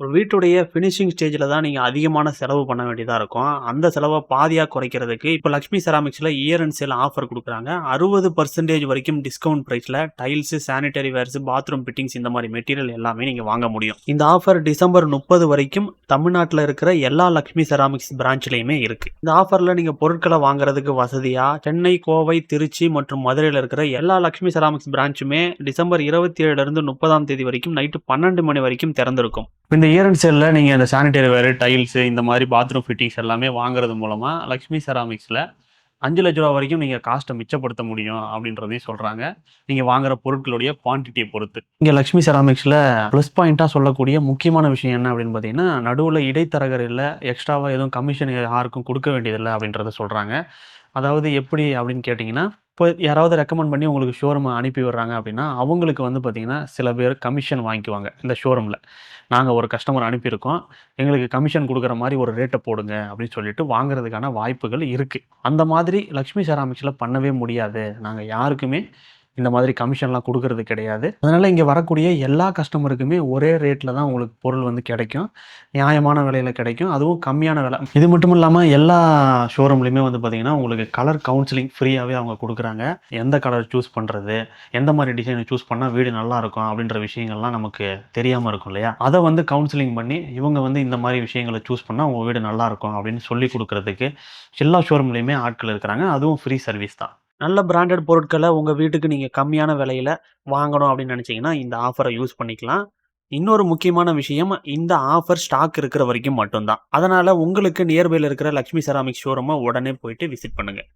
ஒரு வீட்டுடைய ஃபினிஷிங் ஸ்டேஜில் தான் நீங்கள் அதிகமான செலவு பண்ண வேண்டியதாக இருக்கும். அந்த செலவை பாதியாக குறைக்கிறதுக்கு, இப்போ லக்ஷ்மி செராமிக்ஸில் இயர் அண்ட் சேல் ஆஃபர் கொடுக்குறாங்க அறுபது பர்சன்டேஜ் வரைக்கும் டிஸ்கவுண்ட் ப்ரைஸில் tiles sanitary wares, bathroom fittings இந்த மாதிரி மெட்டீரியல் எல்லாமே நீங்கள் வாங்க முடியும். இந்த ஆஃபர் டிசம்பர் 30 வரைக்கும் தமிழ்நாட்டில் இருக்கிற எல்லா லக்ஷ்மி செராமிக்ஸ் பிரான்ச்லேயுமே இருக்குது இந்த ஆஃபரில் நீங்கள் பொருட்களை வாங்குறதுக்கு வசதியாக சென்னை, கோவை, திருச்சி மற்றும் மதுரையில் இருக்கிற எல்லா லக்ஷ்மி செராமிக்ஸ் பிரான்ச்சுமே டிசம்பர் இருபத்தி ஏழுலேருந்து முப்பதாம் தேதி வரைக்கும் நைட்டு பன்னெண்டு மணி வரைக்கும் திறந்திருக்கும். இந்த இயர் அண்ட் நீங்கள் நீங்க இந்த சானிட்டரி வேர், டைல்ஸு இந்த மாதிரி பாத்ரூம் ஃபிட்டிங்ஸ் எல்லாமே வாங்குறது மூலமாக லக்ஷ்மி செராமிக்ஸில் அஞ்சு லட்ச ரூபா வரைக்கும் நீங்கள் காஸ்ட்டை மிச்சப்படுத்த முடியும் அப்படின்றதையும் சொல்கிறாங்க நீங்கள் வாங்குற பொருட்களுடைய குவான்டிட்டியை பொறுத்து. இங்கே லக்ஷ்மி செராமிக்ஸில் ப்ளஸ் பாயிண்ட்டாக சொல்லக்கூடிய முக்கியமான விஷயம் என்ன அப்படின்னு பார்த்தீங்கன்னா, நடுவில் இடைத்தரகர் இல்லை எக்ஸ்ட்ராவாக எதுவும் கமிஷன் யாருக்கும் கொடுக்க வேண்டியதில்லை அப்படின்றத சொல்கிறாங்க அதாவது எப்படி அப்படின்னு கேட்டிங்கன்னா இப்போ யாராவது ரெக்கமெண்ட் பண்ணி உங்களுக்கு ஷோரூம் அனுப்பி விடுறாங்க அப்படின்னா, அவங்களுக்கு வந்து பார்த்திங்கன்னா சில பேர் கமிஷன் வாங்கிக்குவாங்க இந்த ஷோரூமில் நாங்கள் ஒரு கஸ்டமர் அனுப்பியிருக்கோம். எங்களுக்கு கமிஷன் கொடுக்குற மாதிரி ஒரு ரேட்டை போடுங்க அப்படின்னு சொல்லிட்டு வாங்குறதுக்கான வாய்ப்புகள் இருக்குது அந்த மாதிரி லக்ஷ்மி செராமிக்ஸில் பண்ணவே முடியாது. நாங்கள் யாருக்குமே இந்த மாதிரி கமிஷன்லாம் கொடுக்கறது கிடையாது. அதனால் இங்கே வரக்கூடிய எல்லா கஸ்டமருக்குமே ஒரே ரேட்டில் தான் உங்களுக்கு பொருள் வந்து கிடைக்கும். நியாயமான விலையில் கிடைக்கும். அதுவும் கம்மியான விலை. இது மட்டும் இல்லாமல் எல்லா ஷோரூம்லேயுமே வந்து பார்த்திங்கன்னா உங்களுக்கு கலர் கவுன்சிலிங் ஃப்ரீயாகவே அவங்க கொடுக்குறாங்க எந்த கலர் சூஸ் பண்ணுறது எந்த மாதிரி டிசைனை சூஸ் பண்ணால் வீடு நல்லாயிருக்கும் அப்படின்ற விஷயங்கள்லாம் நமக்கு தெரியாமல் இருக்கும் இல்லையா? அதை வந்து கவுன்சிலிங் பண்ணி, இவங்க வந்து இந்த மாதிரி விஷயங்களை சூஸ் பண்ணால் உங்கள் வீடு நல்லாயிருக்கும் அப்படின்னு சொல்லிக் கொடுக்குறதுக்கு எல்லா ஷோரூம்லேயுமே ஆட்கள் இருக்கிறாங்க. அதுவும் ஃப்ரீ சர்வீஸ் தான். நல்ல பிராண்டட் பொருட்களை உங்கள் வீட்டுக்கு நீங்கள் கம்மியான விலையில் வாங்கணும் அப்படின்னு நினச்சிங்கன்னா இந்த ஆஃபரை யூஸ் பண்ணிக்கலாம். இன்னொரு முக்கியமான விஷயம், இந்த ஆஃபர் ஸ்டாக் இருக்கிற வரைக்கும் மட்டும்தான் அதனால் உங்களுக்கு நியர்பையில் இருக்கிற லக்ஷ்மி செராமிக் ஷோரூமை உடனே போயிட்டு விசிட் பண்ணுங்கள்